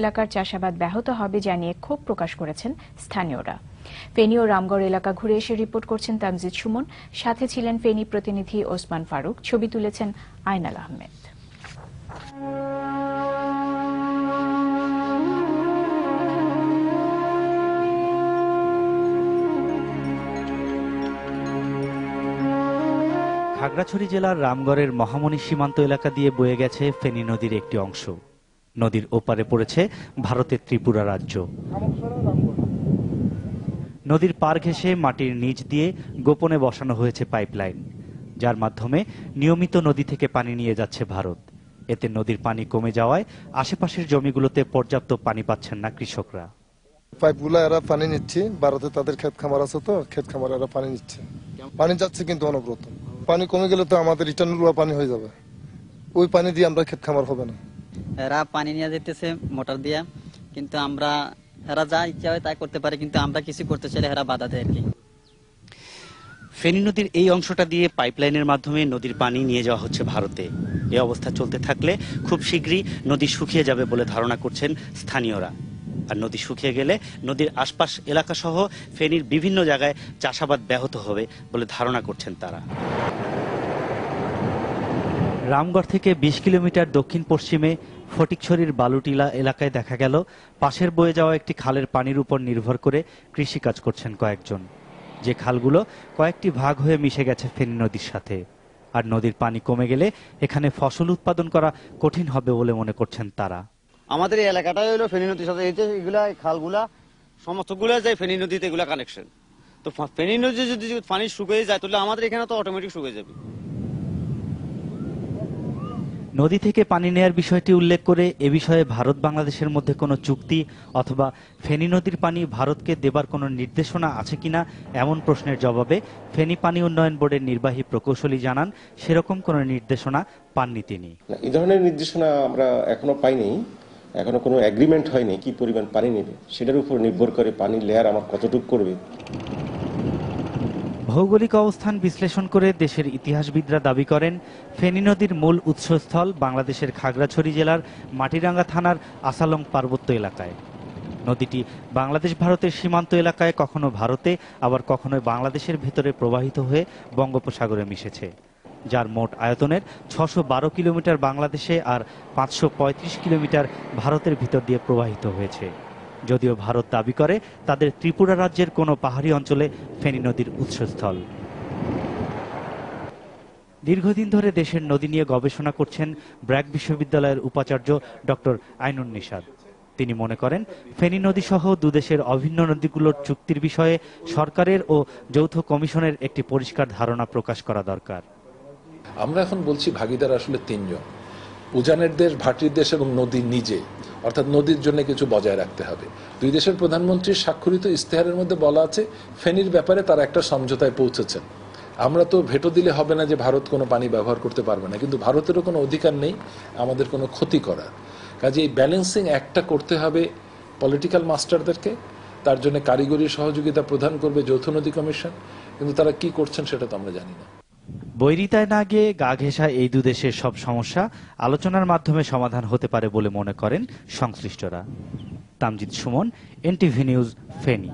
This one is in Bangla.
এলাকার চাষাবাদ ব্যাহত হবে জানিয়ে ক্ষোভ প্রকাশ করেছেন স্থানীয়রা। ফেনী ও রামগড় এলাকা ঘুরে এসে রিপোর্ট করছেন তামজিদ সুমন। সাথে ছিলেন ফেনী প্রতিনিধি ওসমান ফারুক। ছবি তুলেছেন আয়নাল আহমেদ। খাগড়াছড়ি জেলার রামগড়ের মহামণি সীমান্ত এলাকা দিয়ে বয়ে গেছে ফেনী নদীর একটি অংশ। নদীর ওপারে পড়েছে ভারতের ত্রিপুরা রাজ্য। নদীর পার ঘেঁষে মাটির নিচ দিয়ে গোপনে বসানো হয়েছে পাইপলাইন, যার মাধ্যমে নিয়মিত নদী থেকে পানি নিয়ে যাচ্ছে ভারত। এতে নদীর পানি কমে যাওয়ায় আশেপাশের জমিগুলোতে পর্যাপ্ত পানি পাচ্ছেন না কৃষকরা। পাইপগুলো এরা পানি নিচ্ছে, ভারতে তাদের ক্ষেত খামার আছে তো, ক্ষেত খামার এরা পানি নিচ্ছে। পানি যাচ্ছে কিন্তু অনবরত। পানি কমে গেলে তো আমাদের রিটার্ন পানি হয়ে যাবে। ওই পানি দিয়ে আমরা ক্ষেত খামার হবে না। এরা পানি নিয়ে যেতেছে, মোটর দিয়ে। কিন্তু আমরা, এরা যা ইচ্ছা হয় তাই করতে পারে, কিন্তু আমরা কিছু করতে চাইলে এরা বাধা দেয় আর কি। ফেনী নদীর এই অংশটা দিয়ে পাইপলাইনের মাধ্যমে নদীর পানি নিয়ে যাওয়া হচ্ছে ভারতে। এই অবস্থা চলতে থাকলে খুব শীঘ্রই নদী শুকিয়ে যাবে বলে ধারণা করছেন স্থানীয়রা। আর নদী শুকিয়ে গেলে নদীর আশপাশ এলাকা সহ ফেনীর বিভিন্ন জায়গায় চাষাবাদ ব্যাহত হবে বলে ধারণা করছেন তারা। রামগড় থেকে বিশ কিলোমিটার দক্ষিণ পশ্চিমে ফটিকছড়ির বালুটিলা এলাকায় দেখা গেল, পাশের বয়ে যাওয়া একটি খালের পানির উপর নির্ভর করে কৃষিকাজ করছেন কয়েকজন। যে খালগুলো কয়েকটি ভাগ হয়ে মিশে গেছে ফেনী নদীর সাথে। আর নদীর পানি কমে গেলে এখানে ফসল উৎপাদন করা কঠিন হবে বলে মনে করছেন তারা। আমাদের এই এলাকাটা হলো ফেনী নদীর সাথে, এই যে এগুলা খালগুলা, সমস্তগুলো যায় ফেনী নদীতে এগুলা কানেকশন তো ফেনী নদী যদি পানি শুকিয়ে যায়, তাহলে আমাদের এখানে তো অটোমেটিক শুকিয়ে যাবে। নদী থেকে পানি নেয়ার বিষয়টি উল্লেখ করে এ বিষয়ে ভারত বাংলাদেশের মধ্যে কোনো চুক্তি অথবা ফেনী নদীর পানি ভারতকে দেবার কোনো নির্দেশনা আছে কিনা এমন প্রশ্নের জবাবে ফেনী পানি উন্নয়ন বোর্ডের নির্বাহী প্রকৌশলী জানান, সেরকম কোনো নির্দেশনা পাননি তিনি। এই ধরনের নির্দেশনা আমরা এখনও পাইনি, এখনও কোনো এগ্রিমেন্ট হয়নি কি পরিমাণ পানি নেবে, সেটার উপর নির্ভর করে পানির লেয়ার আমার কতটুকু করবে। ভৌগোলিক অবস্থান বিশ্লেষণ করে দেশের ইতিহাসবিদরা দাবি করেন, ফেনী নদীর মূল উৎসস্থল বাংলাদেশের খাগড়াছড়ি জেলার মাটিরাঙ্গা থানার আসালং পার্বত্য এলাকায়। নদীটি বাংলাদেশ ভারতের সীমান্ত এলাকায় কখনো ভারতে, আবার কখনো বাংলাদেশের ভেতরে প্রবাহিত হয়ে বঙ্গোপসাগরে মিশেছে। যার মোট আয়তনের ছশো কিলোমিটার বাংলাদেশে আর পাঁচশো পঁয়ত্রিশ কিলোমিটার ভারতের ভিতর দিয়ে প্রবাহিত হয়েছে। যদিও ভারত দাবি করে, তাদের ত্রিপুরা রাজ্যের কোনো পাহাড়ি অঞ্চলে ফেনী নদীর উৎসস্থল। দীর্ঘদিন ধরে দেশের নদী নিয়ে গবেষণা করছেন ব্র্যাক বিশ্ববিদ্যালয়ের উপাচার্য ডক্টর আইনুন নিষাদ তিনি মনে করেন, ফেনী নদী সহ দুদেশের অভিন্ন নদীগুলোর চুক্তির বিষয়ে সরকারের ও যৌথ কমিশনের একটি পরিষ্কার ধারণা প্রকাশ করা দরকার। আমরা এখন বলছি ভাগিদার আসলে তিনজন। উজানের দেশ, ভাটির দেশ এবং নদী নিজে। অর্থাৎ নদীর জন্য কিছু বজায় রাখতে হবে। দুই দেশের প্রধানমন্ত্রীর স্বাক্ষরিত ইস্তেহারের মধ্যে বলা আছে, ফেনীর ব্যাপারে তারা একটা সমঝোতায় পৌঁছেছেন। আমরা তো ভেটো দিলে হবে না যে ভারত কোনো পানি ব্যবহার করতে পারবে না, কিন্তু ভারতেরও কোনো অধিকার নেই আমাদের কোনো ক্ষতি করার। কাজে এই ব্যালেন্সিং একটা করতে হবে পলিটিক্যাল মাস্টারদেরকে তার জন্য কারিগরি সহযোগিতা প্রদান করবে যৌথ নদী কমিশন, কিন্তু তারা কি করছেন সেটা তো আমরা জানি না। বৈরিতায় না গিয়ে গা ঘেঁষা এই দুদেশের সব সমস্যা আলোচনার মাধ্যমে সমাধান হতে পারে বলে মনে করেন সংশ্লিষ্টরা। Tamjid Sumon, NTV news, Feni.